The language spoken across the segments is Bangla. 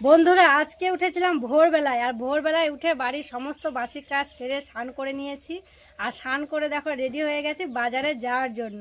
বন্ধুরা, আজকে উঠেছিলাম ভোরবেলায় আর ভোরবেলায় উঠে বাড়ির সমস্ত বাসি কাজ সেরে স্নান করে নিয়েছি। আর স্নান করে দেখো রেডি হয়ে গেছি বাজারে যাওয়ার জন্য।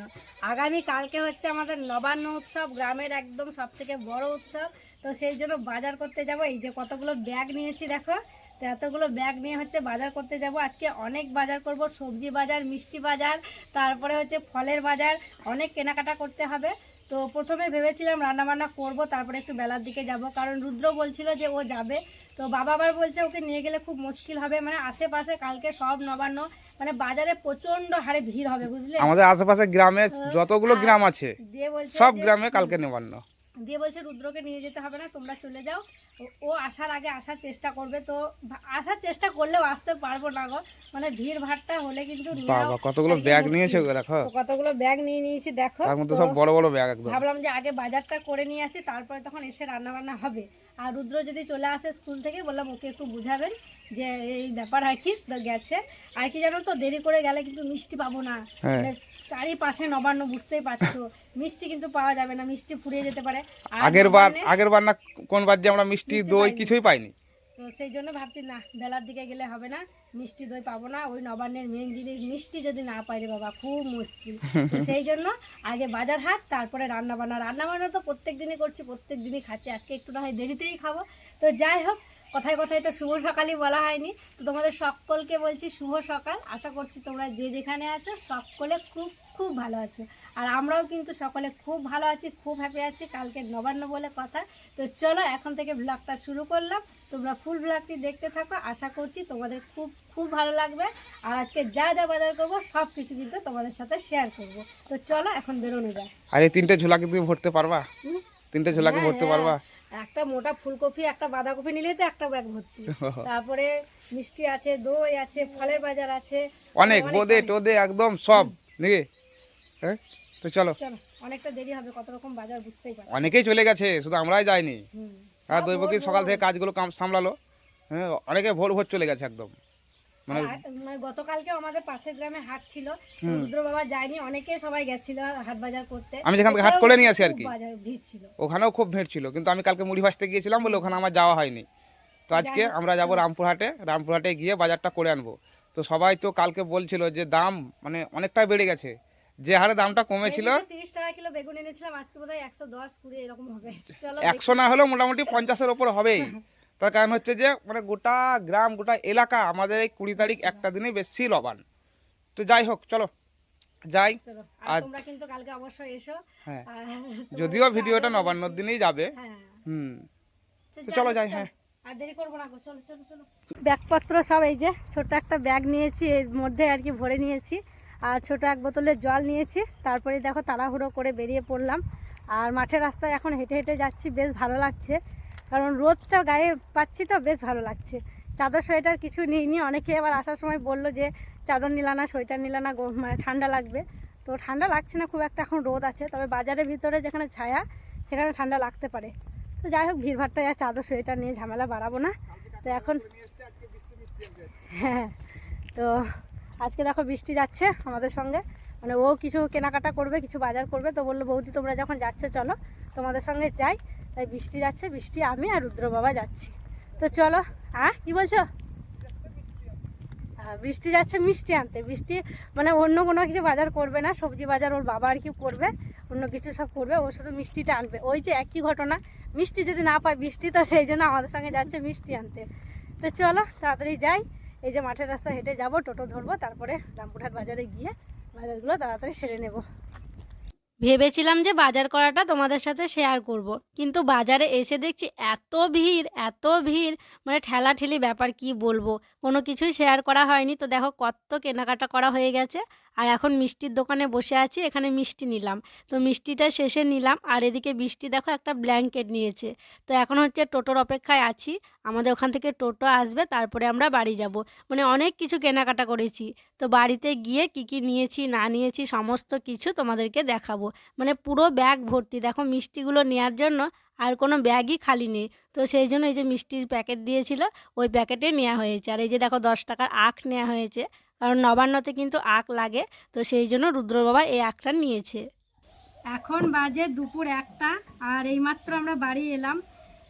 আগামী কালকে হচ্ছে আমাদের নবান্ন উৎসব, গ্রামের একদম সব থেকে বড় উৎসব। তো সেই জন্য বাজার করতে যাব। এই যে কতগুলো ব্যাগ নিয়েছি দেখো, তো এতগুলো ব্যাগ নিয়ে হচ্ছে বাজার করতে যাব। আজকে অনেক বাজার করব, সবজি বাজার, মিষ্টি বাজার, তারপরে হচ্ছে ফলের বাজার, অনেক কেনাকাটা করতে হবে। তো প্রথমে ভেবেছিলাম রান্না বান্না করব তারপরে একটু বেলার দিকে যাব। কারণ রুদ্র বলছিল যে ও যাবে। তো বাবা আবার বলছে ওকে নিয়ে গেলে খুব মুশকিল হবে। মানে আশেপাশে কালকে সব নবান্ন মানে বাজারে প্রচণ্ড হারে ভিড় হবে বুঝলে? আমাদের আশেপাশে গ্রামে যতগুলো গ্রাম আছে সব গ্রামে কালকে নবান্ন। দিয়ে বলছে রুদ্রকে নিয়ে যেতে হবে না তোমরা চলে যাও। ও- আসার আগে আসার চেষ্টা করবে তো আসার চেষ্টা করলেও আসতে পারব না গো। মানে ভিড় ভাড়টা হলে কিন্তু বাবা কতগুলো ব্যাগ নিয়েছে দেখো। কতগুলো ব্যাগ নিয়ে নিয়েছি দেখো তার মধ্যে সব বড় বড় ব্যাগ একদম। ভাবলাম যে আগে বাজারটা করে নিয়ে আসি তারপরে তখন এসে রান্না বান্না হবে। আর রুদ্র যদি চলে আসে স্কুল থেকে বললাম ওকে একটু বুঝাবেন যে এই ব্যাপার আর কি গেছে। আর কি জানো তো দেরি করে গেলে কিন্তু মিষ্টি পাবো না। হ্যাঁ। মানে চারিপাশে নবান্ন বুঝতেই পারছ। মিষ্টি কিন্তু পাওয়া যাবে না মিষ্টি ফুরিয়ে যেতে পারে। আগের বার আগের বার না কোন বার যে আমরা মিষ্টি মিষ্টি দই কিছুই পাইনি। তো সেই জন্য ভাবছি না বেলার দিকে গেলে হবে না মিষ্টি দই পাবো না ওই নবান্নের মেন জিনিস মিষ্টি যদি না পাই রে বাবা খুব মুশকিল। তো সেই জন্য আগে বাজার হাট তারপরে রান্না বান্না রান্না বান্না তো প্রত্যেক দিনই করছি প্রত্যেক দিনই খাচ্ছি আজকে একটু না হয় দেরিতেই খাব। তো যাই হোক কথায় কথায় তো শুভ সকালই বলা হয়নি। তো তোমাদের সকলকে বলছি শুভ সকাল। আশা করছি তোমরা যে যেখানে আছো সকলে খুব খুব ভালো আছো। আর আমরাও কিন্তু সকলে খুব ভালো আছি খুব হ্যাপি আছি। কালকে নবান্ন বলে কথা। তো চলো এখন থেকে ব্লগটা শুরু করলাম। তোমরা ফুল ব্লগটি দেখতে থাকো। আশা করছি তোমাদের খুব খুব ভালো লাগবে। আর আজকে যা যা বাজার করব সব কিছু কিন্তু তোমাদের সাথে শেয়ার করব। তো চলো এখন বেরোনো যায় আর এই তিনটে ঝোলাকে তুমি ভরতে পারবা? হুম? তিনটে ঝোলাকে হ্যাঁ, ভরতে হ্যাঁ। পারবা? একটা মোটা ফুলকপি একটা বাঁধাকপি নিলেই তো একটা ব্যাগ ভর্তি। তারপরে মিষ্টি আছে দই আছে ফলের বাজার আছে। অনেক বোদে টোদে একদম সব নাকি? হ্যাঁ? তো চলো। চলো অনেকটা দেরি হবে কত রকম বাজার বুঝতেই পারো অনেকেই চলে গেছে শুধু আমরাই যাইনি। আর দৈবকী সকাল থেকে কাজগুলো কাম সামলালো। হ্যাঁ অনেকে ভোর ভোর চলে গেছে একদম। মানে আর মানে গতকালকে আমাদের পাশের গ্রামে হাট ছিল। রুদ্র বাবা যায়নি অনেকে সবাই গেছিল হাট বাজার করতে। আমি যেখান থেকে হাট করে নিয়ে আসি আর কি। বাজার ভিড় ছিল। ওখানেও খুব ভিড় ছিল কিন্তু আমি কালকে মুড়ি ভাজতে গিয়েছিলাম বলে ওখানে আমার যাওয়া হয়নি। তো আজকে আমরা যাব রামপুরহাটে রামপুরহাটে গিয়ে বাজারটা করে আনব। তো সবাই তো কালকে বলছিল যে দাম মানে অনেকটাই বেড়ে গেছে। যে হারে দামটা কমেছিল তিরিশ টাকা কিলো বেগুন এনেছিলাম আজকে বোধহয় একশো দশ কুড়ি এরকম হবে। চলো একশো না হলেও মোটামুটি পঞ্চাশের ওপর হবেই। তার কারণ হচ্ছে যে মানে গোটা গ্রাম গোটা এলাকা আমাদের এই কুড়ি তারিখ একটা দিনে বেশি লবান। তো যাই হোক চলো। যাই। আর তোমরা কিন্তু কালকে অবশ্যই এসো। হ্যাঁ। যদিও ভিডিওটা নবান্নর দিনেই যাবে। হ্যাঁ। হুম। তো চলো যাই, হ্যাঁ। আর দেরি করব না গো, চলো চলো চলো। ব্যাগপত্র সব এই যে ছোট একটা ব্যাগ নিয়েছি এর মধ্যে আর কি ভরে নিয়েছি। আর ছোট এক বোতলের জল নিয়েছি। তারপরে দেখো তাড়াহুড়ো করে বেরিয়ে পড়লাম। আর মাঠের রাস্তায় এখন হেঁটে হেঁটে যাচ্ছি বেশ ভালো লাগছে। কারণ রোদটা গায়ে পাচ্ছি তো, বেশ ভালো লাগছে। চাদর সোয়েটার কিছু নিইনি, অনেকে আবার আসার সময় বলল যে চাদর নিলা না, সোয়েটার নিলা না মানে ঠান্ডা লাগবে। তো ঠান্ডা লাগছে না, খুব একটা এখন রোদ আছে, তবে বাজারের ভিতরে যেখানে ছায়া, সেখানে ঠান্ডা লাগতে পারে। তো যাই হোক, ভিড়ভাড়টা আর চাদর সোয়েটার নিয়ে ঝামেলা বাড়াবো না। তো এখন হ্যাঁ তো আজকে দেখো বৃষ্টি যাচ্ছে আমাদের সঙ্গে। মানে ও কিছু কেনাকাটা করবে, কিছু বাজার করবে, তো বলল বৌদি তোমরা যখন যাচ্ছ, চলো তোমাদের সঙ্গে যাই। তাই বৃষ্টি যাচ্ছে, বৃষ্টি আমি আর রুদ্র বাবা যাচ্ছি। তো চলো হ্যাঁ কি বলছো? বৃষ্টি যাচ্ছে, মিষ্টি আনতে। বৃষ্টি মানে অন্য কোনো কিছু বাজার করবে না, সবজি বাজার ওর বাবা আর কি করবে, অন্য কিছু সব করবে, ও শুধু মিষ্টিটা আনবে। ওই যে একই ঘটনা, মিষ্টি যদি না পায়, বৃষ্টি তো সেই জন্য আমাদের সঙ্গে যাচ্ছে মিষ্টি আনতে। তো চলো, তাড়াতাড়ি যাই। এই যে মাঠের রাস্তা হেঁটে যাব, টোটো ধরবো, তারপরে রামপুরহাট বাজারে গিয়ে বাজারগুলো তাড়াতাড়ি সেরে নেব। ভেবেছিলাম যে বাজার করাটা তোমাদের সাথে শেয়ার করব। কিন্তু বাজারে এসে দেখছি এত ভিড় এত ভিড় মানে ঠেলাঠেলি ব্যাপার কি বলব? কোনো কিছুই শেয়ার করা হয়নি। তো দেখো কত কেনাকাটা করা হয়ে গেছে। আর এখন মিষ্টির দোকানে বসে আছি, এখানে মিষ্টি নিলাম। তো মিষ্টিটা শেষে নিলাম, আর এদিকে বৃষ্টি দেখো একটা ব্ল্যাঙ্কেট নিয়েছে। তো এখন হচ্ছে টোটোর অপেক্ষায় আছি, আমাদের ওখান থেকে টোটো আসবে, তারপরে আমরা বাড়ি যাব। মানে অনেক কিছু কেনাকাটা করেছি। তো বাড়িতে গিয়ে কি কি নিয়েছি, না নিয়েছি, সমস্ত কিছু তোমাদেরকে দেখাবো। মানে পুরো ব্যাগ ভর্তি। দেখো মিষ্টিগুলো নেওয়ার জন্য আর কোনো ব্যাগই খালি নেই। তো সেই জন্য এই যে মিষ্টির প্যাকেট দিয়েছিল, ওই প্যাকেটে নেওয়া হয়েছে। আর এই যে দেখো দশ টাকার আখ নেওয়া হয়েছে। কারণ নবান্নতে কিন্তু আখ লাগে, তো সেই জন্য রুদ্র বাবা এই আখটা নিয়েছে। এখন বাজে দুপুর একটা, আর এইমাত্র আমরা বাড়ি এলাম।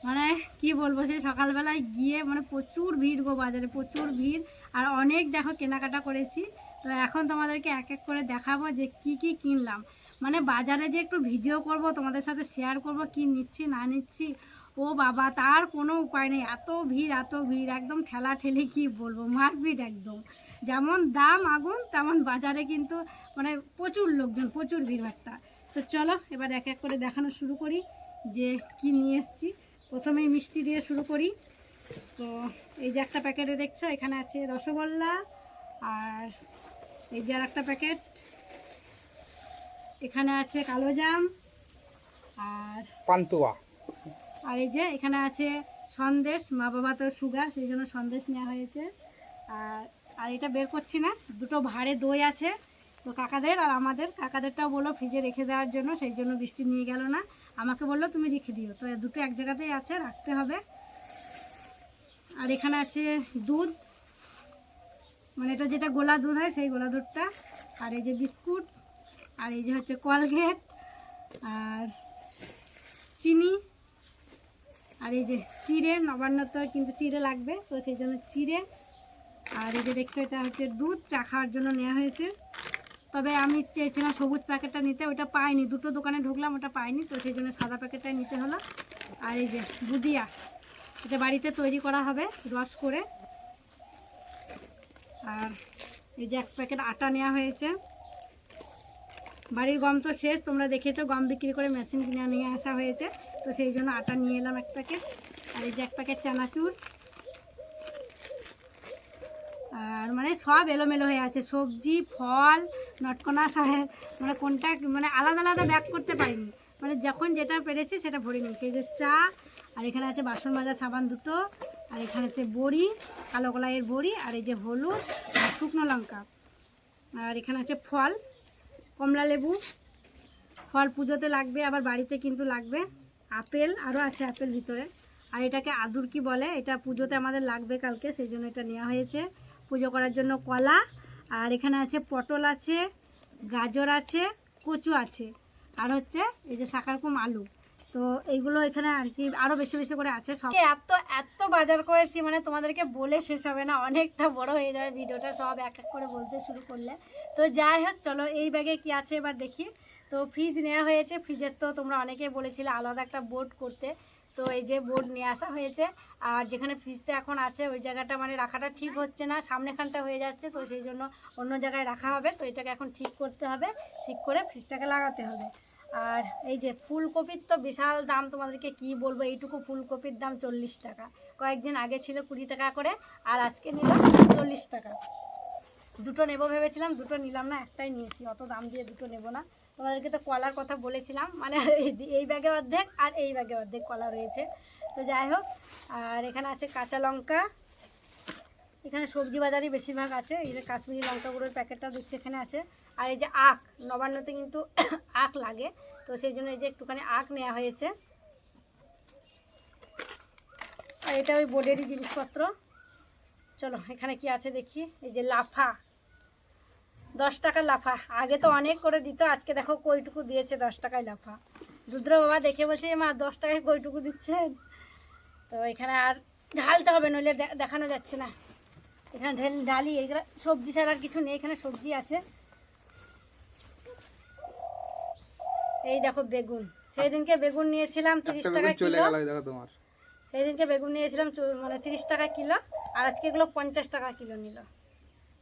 মানে কি বলব, সেই সকালবেলায় গিয়ে মানে প্রচুর ভিড় গো বাজারে, প্রচুর ভিড়। আর অনেক দেখো কেনাকাটা করেছি। তো এখন তোমাদেরকে এক এক করে দেখাবো যে কি কি কিনলাম। মানে বাজারে যে একটু ভিডিও করব, তোমাদের সাথে শেয়ার করব, কি নিচ্ছি, না নিচ্ছি, ও বাবা, তার কোনো উপায় নেই। এত ভিড় এত ভিড়, একদম ঠেলা ঠেলি কি বলব, মারপিট একদম। যেমন দাম আগুন তেমন বাজারে কিন্তু মানে প্রচুর লোকজন প্রচুর ভিড় একটা তো চলো এবার এক এক করে দেখানো শুরু করি যে কি নিয়ে এসেছি। প্রথমেই মিষ্টি দিয়ে শুরু করি। তো এই যে একটা প্যাকেটে দেখছ এখানে আছে রসগোল্লা আর এই যে আর একটা প্যাকেট। এখানে আছে কালো জাম আর পান্তুয়া। আর এই যে এখানে আছে সন্দেশ মা বাবা তো সুগার সেই জন্য সন্দেশ নেওয়া হয়েছে। আর আর এটা বের করছি না, দুটো ভাড়ে দই আছে তো কাকাদের, আর আমাদের। কাকাদেরটাও বলল ফ্রিজে রেখে দেওয়ার জন্য, সেই জন্য বৃষ্টি নিয়ে গেল না। আমাকে বলল, তুমি রেখে দিও। তো দুটো এক জায়গাতেই আছে, রাখতে হবে। আর এখানে আছে দুধ। মানে এটা যেটা গোলা দুধ হয়, সেই গোলা দুধটা। আর এই যে বিস্কুট, আর এই যে হচ্ছে কলগেট, আর চিনি, আর এই যে চিড়ে, নবান্ন তো কিন্তু চিড়ে লাগবে, তো সেই জন্য চিড়ে আর এই যে দেখছ, এটা হচ্ছে দুধ, চা খাওয়ার জন্য নেওয়া হয়েছে। তবে আমি চেয়েছিলাম সবুজ প্যাকেটটা নিতে, ওটা পাইনি। দুটো দোকানে ঢুকলাম, ওটা পাইনি, তো সেই জন্য সাদা প্যাকেটটাই নিতে হলো। আর এই যে বুদিয়া এটা বাড়িতে তৈরি করা হবে, রস করে। আর এই যে এক প্যাকেট আটা নেওয়া হয়েছে। বাড়ির গম তো শেষ, তোমরা দেখেছ, গম বিক্রি করে মেশিন কিনে নিয়ে আসা হয়েছে। তো সেই জন্য আটা নিয়ে এলাম এক প্যাকেট। আর এই যে এক প্যাকেট চানাচুর আর মানে সব এলোমেলো হয়ে আছে। সবজি, ফল, নটকনা সব মানে কোনটা মানে আলাদা আলাদা ব্যাগ করতে পারিনি। মানে যখন যেটা পেরেছি সেটা ভরে নিয়েছি। এই যে চা, আর এখানে আছে বাসন মাজা সাবান দুটো, আর এখানে আছে বড়ি, কালো কলাইয়ের বড়ি, আর এই যে হলুদ আর শুকনো লঙ্কা। আর এখানে আছে ফল, কমলা লেবু। ফল পুজোতে লাগবে, আবার বাড়িতে কিন্তু লাগবে। আপেল আরও আছে আপেল ভিতরে। আর এটাকে আদুর কি বলে? এটা পুজোতে আমাদের লাগবে কালকে, সেই জন্য এটা নেওয়া হয়েছে। পুজো করার জন্য কলা, আর এখানে আছে পটল আছে, গাজর আছে, কচু আছে, আর হচ্ছে এই যে শাকারকুম আলু। তো এইগুলো এখানে আর কি আরও বেশি বেশি করে আছে সব। এত এত বাজার করেছি মানে তোমাদেরকে বলে শেষ হবে না, অনেকটা বড় হয়ে যাবে ভিডিওটা, সব এক এক করে বলতে শুরু করলে। তো যাই হোক, চলো এই ব্যাগে কি আছে এবার দেখি। তো ফ্রিজ নেওয়া হয়েছে ফ্রিজের তো তোমরা অনেকেই বলেছিলে আলাদা একটা বোর্ড করতে। তো এই যে বোর্ড নিয়ে আসা হয়েছে। আর যেখানে ফ্রিজটা এখন আছে, ওই জায়গাটা মানে রাখাটা ঠিক হচ্ছে না। সামনেখানটা হয়ে যাচ্ছে, তো সেই জন্য অন্য জায়গায় রাখা হবে। তো এটাকে এখন ঠিক করতে হবে। ঠিক করে ফ্রিজটাকে লাগাতে হবে। আর এই যে ফুলকপির তো বিশাল দাম, তোমাদেরকে কি বলব? এইটুকু ফুলকপির দাম চল্লিশ টাকা। কয়েকদিন আগে ছিল কুড়ি টাকা করে, আর আজকে নিলাম চল্লিশ টাকা। দুটো নেব ভেবেছিলাম, দুটো নিলাম না, একটাই নিয়েছি। অত দাম দিয়ে দুটো নেব না। তোমাদেরকে তো কলার কথা বলেছিলাম। মানে এই- ব্যাগে অর্ধেক আর এই ব্যাগে অর্ধেক কলা রয়েছে। তো যাই হোক, আর এখানে আছে কাঁচা লঙ্কা। এখানে সবজি বাজারই বেশিরভাগ আছে। এই যে কাশ্মীরি লঙ্কা গুঁড়োর প্যাকেটটা দিচ্ছে এখানে আছে। আর এই যে আখ, নবান্নতে কিন্তু আখ লাগে। তো সেই জন্য এই যে একটুখানি আখ নেওয়া হয়েছে। আর এটা ওই বোর্ডেরই জিনিসপত্র। চলো, এখানে কি আছে দেখি? এই যে লাফা। দশ টাকা লাফা। আগে তো অনেক করে দিত আজকে দেখো কইটুকু দিয়েছে দশ টাকায় লাফা। রুদ্র বাবা দেখে বলছে মা দশ টাকায় কইটুকু দিচ্ছেন? তো এখানে আর ঢালতে হবে নইলে দেখানো যাচ্ছে না। এখানে ঢেল ঢালি এগুলো সবজি ছাড়া আর কিছু নেই এখানে সবজি আছে। এই দেখো বেগুন। সেই দিনকে বেগুন নিয়েছিলাম তিরিশ টাকা কিলো। তোমার। সেই দিনকে বেগুন নিয়েছিলাম মানে তিরিশ টাকা কিলো আর আজকে এগুলো পঞ্চাশ টাকা কিলো নিল।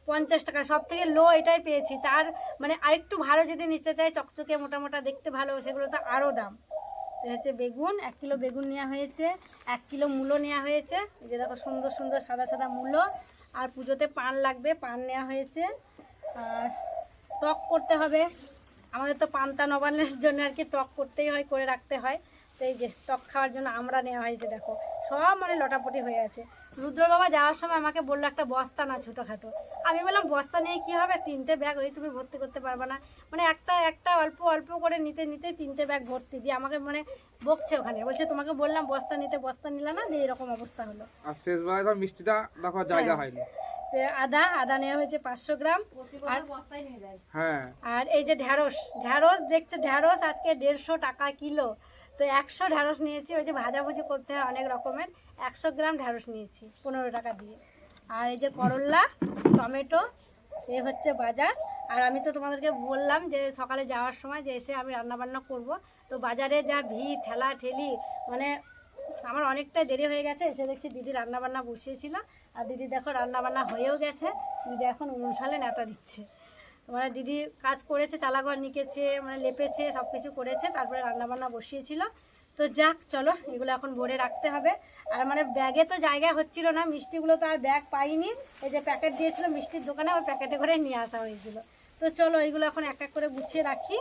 পঞ্চাশ টাকা সব থেকে লো এটাই পেয়েছি। তার মানে আরেকটু ভালো যদি নিতে চাই, চকচকে মোটা মোটা দেখতে ভালো, সেগুলো তো আরও দাম। হচ্ছে বেগুন, এক কিলো বেগুন নেওয়া হয়েছে, এক কিলো মূলো নেওয়া হয়েছে। যে দেখো সুন্দর সুন্দর সাদা সাদা মূলো। আর পুজোতে পান লাগবে, পান নেওয়া হয়েছে। আর টক করতে হবে। আমাদের তো পান্তা নবান্নের জন্য আর কি টক করতেই হয়, করে রাখতে হয়। তো এই যে টক খাওয়ার জন্য আমরা নেওয়া হয়েছে, দেখো। সব মানে লটাপটি হয়ে আছে রুদ্র বাবা যাওয়ার সময় আমাকে বলল, একটা বস্তা না ছোটোখাটো। আমি বললাম বস্তা নিয়ে কি হবে? তিনটে ব্যাগ ওই তুমি ভর্তি করতে পারবে না। মানে একটা একটা অল্প অল্প করে নিতে নিতে তিনটে ব্যাগ ভর্তি দিয়ে আমাকে মানে বকছে ওখানে। বলছে তোমাকে বললাম বস্তা নিতে বস্তা নিলে না? দিয়ে এরকম অবস্থা হলো। আর শেষবার তো মিষ্টিটা দেখো জায়গা হয়নি। আদা আদা নেওয়া হয়েছে পাঁচশো গ্রাম। আর হ্যাঁ। আর এই যে ঢ্যাঁড়স ঢ্যাঁড়স দেখছ? ঢ্যাঁড়স আজকে দেড়শো টাকা কিলো। তো একশো ঢ্যাঁড়স নিয়েছি। ওই যে ভাজাভুজি করতে হয় অনেক রকমের। একশো গ্রাম ঢ্যাঁড়স নিয়েছি পনেরো টাকা দিয়ে। আর এই যে করল্লা টমেটো, এ হচ্ছে বাজার। আর আমি তো তোমাদেরকে বললাম যে সকালে যাওয়ার সময় যে এসে আমি রান্নাবান্না করব। তো বাজারে যা ভিড়, ঠেলা, ঠেলি মানে আমার অনেকটাই দেরি হয়ে গেছে। এসে দেখছি দিদি রান্নাবান্না বসিয়েছিল। আর দিদি দেখো রান্নাবান্না হয়েও গেছে। দিদি এখন উনুন সালে নেতা দিচ্ছে। মানে দিদি কাজ করেছে, চালাঘর নিকেছে মানে লেপেছে সব কিছু করেছে, তারপরে রান্নাবান্না বসিয়েছিল। তো যাক, চলো, এগুলো এখন ভরে রাখতে হবে। আর মানে ব্যাগে তো জায়গা হচ্ছিল না, মিষ্টিগুলো তো আর ব্যাগ পাইনি। এই যে প্যাকেট দিয়েছিল মিষ্টির দোকানে, ওই প্যাকেটে করে নিয়ে আসা হয়েছিল। তো চলো এইগুলো এখন এক এক করে গুছিয়ে রাখি।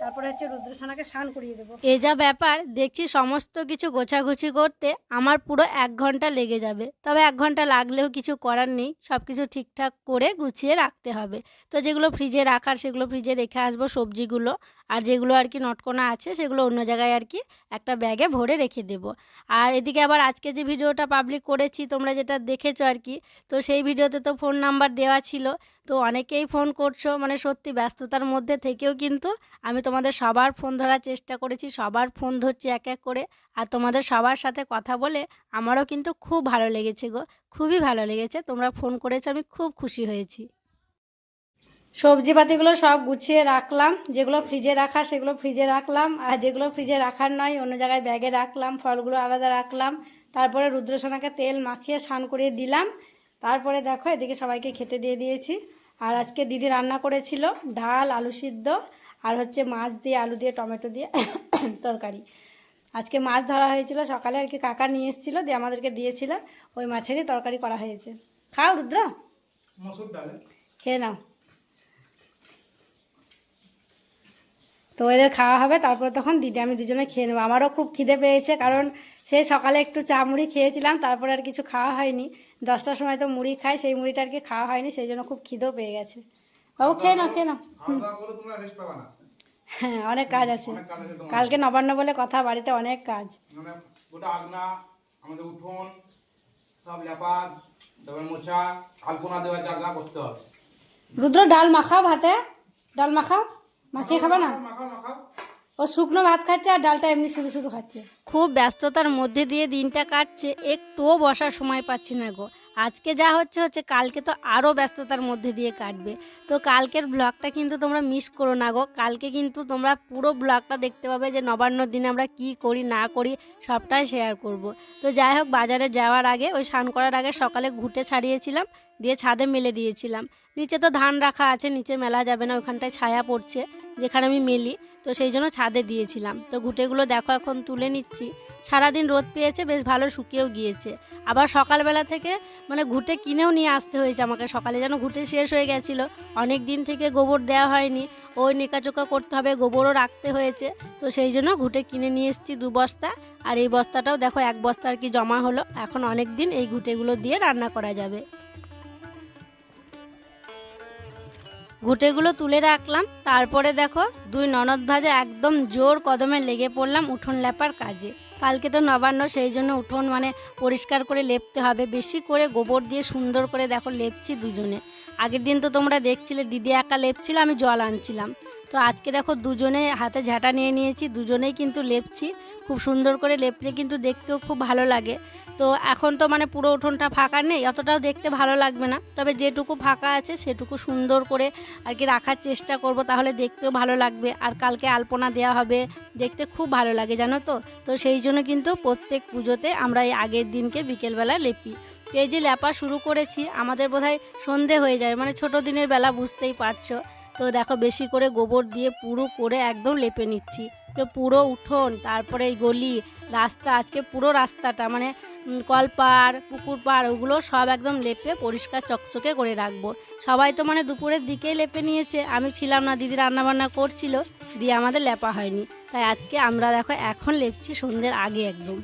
তারপরে হচ্ছে রুদ্রসোনাকে স্নান করিয়ে দেবো। এ যা ব্যাপার, দেখছি সমস্ত কিছু গোছাগুছি করতে আমার পুরো এক ঘণ্টা লেগে যাবে। তবে এক ঘণ্টা লাগলেও কিছু করার নেই সব কিছু ঠিকঠাক করে গুছিয়ে রাখতে হবে। তো যেগুলো ফ্রিজে রাখার, সেগুলো ফ্রিজে রেখে আসব সবজিগুলো। আর যেগুলো আর কি নটকোনা আছে, সেগুলো অন্য জায়গায় আর কি একটা ব্যাগে ভরে রেখে দেব। আর এদিকে আবার আজকে যে ভিডিওটা পাবলিক করেছি, তোমরা যেটা দেখেছ আর কি, তো সেই ভিডিওতে তো ফোন নাম্বার দেওয়া ছিল। তো অনেকেই ফোন করছ মানে সত্যি ব্যস্ততার মধ্যে থেকেও কিন্তু আমি তোমাদের সবার ফোন ধরার চেষ্টা করেছি, সবার ফোন ধরছি এক এক করে। আর তোমাদের সবার সাথে কথা বলে আমারও কিন্তু খুব ভালো লেগেছে গো, খুবই ভালো লেগেছে। তোমরা ফোন করেছ, আমি খুব খুশি হয়েছি। সবজিপাতিগুলো সব গুছিয়ে রাখলাম যেগুলো ফ্রিজে রাখা সেগুলো ফ্রিজে রাখলাম আর যেগুলো ফ্রিজে রাখার নয় অন্য জায়গায় ব্যাগে রাখলাম ফলগুলো আলাদা রাখলাম তারপরে রুদ্রসোনাকে তেল মাখিয়ে স্নান করিয়ে দিলাম তারপরে দেখো এদিকে সবাইকে খেতে দিয়ে দিয়েছি আর আজকে দিদি রান্না করেছিল ডাল আলু সিদ্ধ আর হচ্ছে মাছ দিয়ে আলু দিয়ে টমেটো দিয়ে তরকারি। আজকে মাছ ধরা হয়েছিল সকালে আর কি কাকা নিয়ে এসেছিল দিয়ে আমাদেরকে দিয়েছিল ওই মাছেরই তরকারি করা হয়েছে। খাও রুদ্র? খেয়ে নাও। তো এদের খাওয়া হবে তারপরে তখন দিদি আমি দুজনে খেয়ে নেব। আমারও খুব খিদে পেয়েছে কারণ সে সকালে একটু চা মুড়ি খেয়েছিলাম তারপরে আর কিছু খাওয়া হয়নি। দশটার সময় তো মুড়ি খাই সেই মুড়িটা আর কি খাওয়া হয়নি সেই জন্য খুব খিদেও পেয়ে গেছে। বাবু খেয়ে নাও খেয়ে নাও। হ্যাঁ অনেক কাজ আছে। কালকে নবান্ন বলে কথা বাড়িতে অনেক কাজ। গোটা আগনা আমাদের উঠোন সব লেপা তারপরে মোছা আলপনা দেওয়ার জায়গা করতে হবে। রুদ্র ডাল মাখাও ভাতে? ডাল মাখাও? মাখিয়ে খাবে না? ও শুকনো ভাত খাচ্ছে আর ডালটা এমনি শুধু শুধু খাচ্ছে। খুব ব্যস্ততার মধ্যে দিয়ে দিনটা কাটছে একটুও বসার সময় পাচ্ছি না গো। আজকে যা হচ্ছে হচ্ছে কালকে তো আরও ব্যস্ততার মধ্যে দিয়ে কাটবে। তো কালকের ব্লগটা কিন্তু তোমরা মিস করো না গো। কালকে কিন্তু তোমরা পুরো ব্লগটা দেখতে পাবে যে নবান্ন দিনে আমরা কি করি না করি সবটাই শেয়ার করব। তো যাই হোক বাজারে যাওয়ার আগে ওই স্নান করার আগে সকালে ঘুটে ছাড়িয়েছিলাম। দিয়ে ছাদে মেলে দিয়েছিলাম। নিচে তো ধান রাখা আছে, নিচে মেলা যাবে না, ওখানটায় ছায়া পড়ছে, যেখানে আমি মেলি। তো সেই জন্য ছাদে দিয়েছিলাম। তো ঘুটেগুলো দেখো এখন তুলে নিচ্ছি। সারাদিন রোদ পেয়েছে, বেশ ভালো শুকিয়েও গিয়েছে। আবার সকালবেলা থেকে মানে ঘুটে কিনেও নিয়ে আসতে হয়েছে আমাকে। সকালে যেন ঘুটে শেষ হয়ে গেছিল। অনেক দিন থেকে গোবর দেওয়া হয়নি। ওই নিকাচোকা করতে হবে, গোবরও রাখতে হয়েছে। তো সেই জন্য ঘুটে কিনে নিয়ে এসেছি দু বস্তা। আর এই বস্তাটাও দেখো এক বস্তা আর কি জমা হলো। এখন অনেক দিন এই ঘুটেগুলো দিয়ে রান্না করা যাবে। ঘুটেগুলো তুলে রাখলাম। তারপরে দেখো, দুই ননদ ভাজা একদম জোর কদমে লেগে পড়লাম উঠোন লেপার কাজে। কালকে তো নবান্ন, সেই জন্য উঠোন মানে পরিষ্কার করে লেপতে হবে। বেশি করে গোবর দিয়ে সুন্দর করে দেখো লেপছি দুজনে। আগের দিন তো তোমরা দেখছিলে, দিদি একা লেপছিল, আমি জল আনছিলাম। তো আজকে দেখো দুজনে হাতে ঝাঁটা নিয়ে নিয়েছি, দুজনেই কিন্তু লেপছি। খুব সুন্দর করে লেপলে কিন্তু দেখতেও খুব ভালো লাগে। তো এখন তো মানে পুরো উঠোনটা ফাঁকা নেই, অতটাও দেখতে ভালো লাগবে না। তবে যেটুকু ফাঁকা আছে সেটুকু সুন্দর করে আর কি রাখার চেষ্টা করব, তাহলে দেখতেও ভালো লাগবে। আর কালকে আলপনা দেওয়া হবে, দেখতে খুব ভালো লাগে, জানো তো? তো সেই জন্য কিন্তু প্রত্যেক পুজোতে আমরা এই আগের দিনকে বিকেলবেলা লেপি। তো এই যে লেপা শুরু করেছি, আমাদের বোধহয় সন্ধে হয়ে যাবে মানে ছোট দিনের বেলা বুঝতেই পারছ। তো দেখো বেশি করে গোবর দিয়ে পুরো করে একদম লেপে নিচ্ছি। তো পুরো উঠোন, তারপরে এই গলি, রাস্তা, আজকে পুরো রাস্তাটা মানে কলপাড় পুকুর পাড় ওগুলো সব একদম লেপে পরিষ্কার চকচকে করে রাখব। সবাই তো মানে দুপুরের দিকেই লেপে নিয়েছে, আমি ছিলাম না, দিদি রান্নাবান্না করছিল, দিয়ে আমাদের লেপা হয়নি। তাই আজকে আমরা দেখো এখন লেপছি সন্ধ্যের আগে একদম।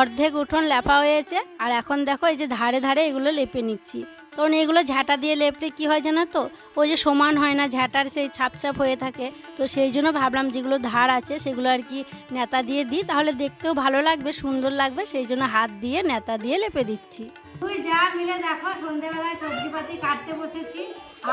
অর্ধেক উঠোন লেপা হয়েছে, আর এখন দেখো এই যে ধারে ধারে এগুলো লেপে নিচ্ছি। কারণ এগুলো ঝাঁটা দিয়ে লেপলে কি হয় জানো তো? ওই যে সমান হয় না, ঝাঁটার সেই ছাপছাপ ছাপ হয়ে থাকে। তো সেই জন্য ভাবলাম যেগুলো ধার আছে সেগুলো আর কি নেতা দিয়ে দিই, তাহলে দেখতেও ভালো লাগবে, সুন্দর লাগবে। সেই জন্য হাত দিয়ে নেতা দিয়ে লেপে দিচ্ছি। তুই যা মিলে দেখো সন্ধ্যেবেলায় সবজিপাতি কাটতে বসেছি।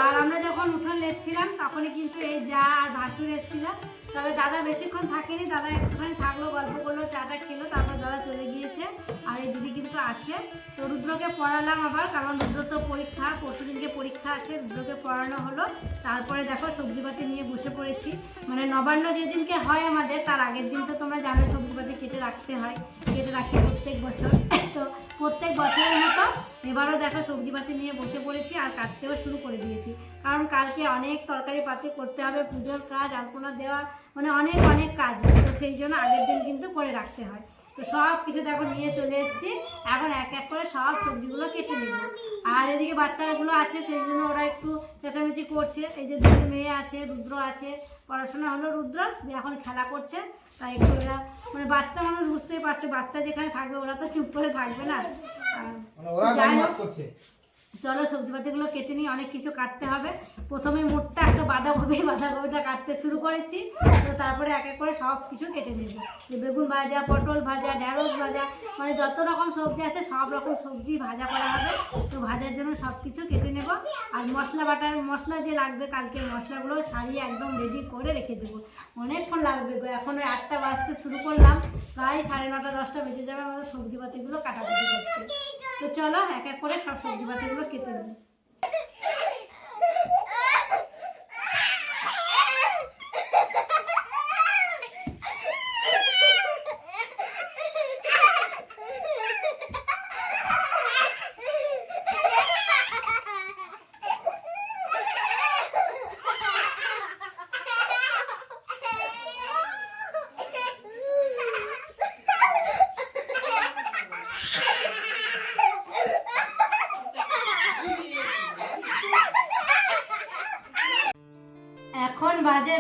আর আমরা যখন উঠোন লেপছিলাম, তখনই কিন্তু এই যা আর ভাসুর এসেছিল। তবে দাদা বেশিক্ষণ থাকেনি, দাদা একটুখানি থাকল, গল্প করল, চাটা খেলো, তারপর দাদা চলে গিয়েছে। আর এই দিদি কিন্তু আছে। তো রুদ্রকে পড়ালাম আবার, কারণ রুদ্র তো পরীক্ষা পরশু দিনকে পরীক্ষা আছে, রুদ্রকে পড়ানো হলো। তারপরে দেখো সবজিপাতি নিয়ে বসে পড়েছি। মানে নবান্ন যেদিনকে হয় আমাদের, তার আগের দিন তো তোমরা জানো সবজিপাতি কেটে রাখতে হয়। কেটে রাখি প্রত্যেক বছর। তো প্রত্যেক বছরের মতো এবারও দেখো সবজিপাতি নিয়ে বসে পড়েছি আর কাটতেও শুরু করে দিয়েছি। কারণ কালকে অনেক তরকারি পাতি করতে হবে, পুজোর কাজ, আলপনা দেওয়া মানে অনেক অনেক কাজ। তো সেই জন্য আগের দিন কিন্তু করে রাখতে হয়। তো সব কিছু দেখো নিয়ে চলে এসেছি। এখন এক এক করে সব সবজিগুলো কেটে নেব। আর এদিকে বাচ্চাগুলো আছে, সেই জন্য ওরা একটু চেঁচামেচি করছে এই যে দুটো মেয়ে আছে রুদ্র আছে পড়াশোনা হলো রুদ্র এখন খেলা করছে তাই একটু ওরা মানে বাচ্চা মানুষ বুঝতেই পারছে বাচ্চা যেখানে থাকবে ওরা তো চুপ করে থাকবে না। যাই হোক। চলো সবজিপাতিগুলো কেটে নিয়ে অনেক কিছু কাটতে হবে। প্রথমে মোটটা একটা বাঁধাকপি, বাঁধাকপিটা কাটতে শুরু করেছি। তো তারপরে এক এক করে সব কিছু কেটে নেব। যে বেগুন ভাজা, পটল ভাজা, ঢ্যাঁড়স ভাজা মানে যত রকম সবজি আছে সব রকম সবজি ভাজা করা হবে। তো ভাজার জন্য সব কিছু কেটে নেব। আর মশলা বাটার, মশলা যে লাগবে কালকে মশলাগুলো ছাড়িয়ে একদম রেডি করে রেখে দেবো। অনেকক্ষণ লাগবে গো, এখন ওই আটটা বাজতে শুরু করলাম। প্রায় সাড়ে নটা, দশটা বেজে যাবে আমাদের সবজিপাতিগুলো কাটাকুটি করতে। তো চলো এক এক করে সব সবজিপাতিগুলো কেটে নিই।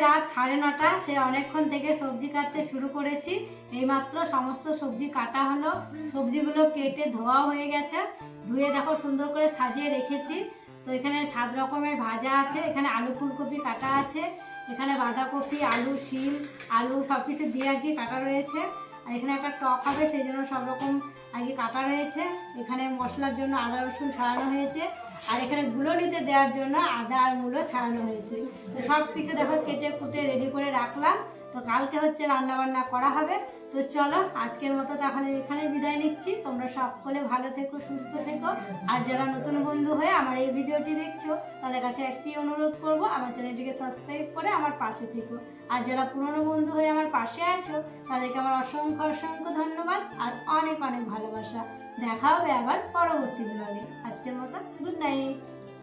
রাত সাড়ে নটা, সে অনেকক্ষণ থেকে সবজি কাটতে শুরু করেছি। এইমাত্র সমস্ত সবজি কাটা হলো। সবজিগুলো কেটে ধোয়া হয়ে গেছে। ধুয়ে দেখো সুন্দর করে সাজিয়ে রেখেছি। তো এখানে সাত রকমের ভাজা আছে, এখানে আলু ফুলকপি কাটা আছে, এখানে বাঁধাকপি, আলু, শিম, আলু সব কিছু দিয়ে আর কি কাটা রয়েছে। আর এখানে একটা টক হবে, সেই জন্য সব রকম আগে কাটা রয়েছে। এখানে মশলার জন্য আদা, রসুন ছাড়ানো হয়েছে। আর এখানে গুলো নিতে দেওয়ার জন্য আদা আর মূলো ছাড়ানো হয়েছে। তো সব কিছু দেখো, কেটে কুটে রেডি করে রাখলাম। তো কালকে হচ্ছে রান্না বান্না করা হবে। তো চলো, আজকের মতো তাহলে এখানে বিদায় নিচ্ছি। তোমরা সকলে ভালো থেকো, সুস্থ থেকো। আর যারা নতুন বন্ধু হয়ে আমার এই ভিডিওটি দেখছ, তাদের কাছে একটি অনুরোধ করব, আমার চ্যানেলটিকে সাবস্ক্রাইব করে আমার পাশে থেকো। আর যারা পুরনো বন্ধু হয়ে আমার পাশে আছো, তাদেরকে আমার অসংখ্য অসংখ্য ধন্যবাদ আর অনেক অনেক ভালোবাসা। দেখা হবে আবার পরবর্তী ব্লগে আজকের মতো গুড নাইট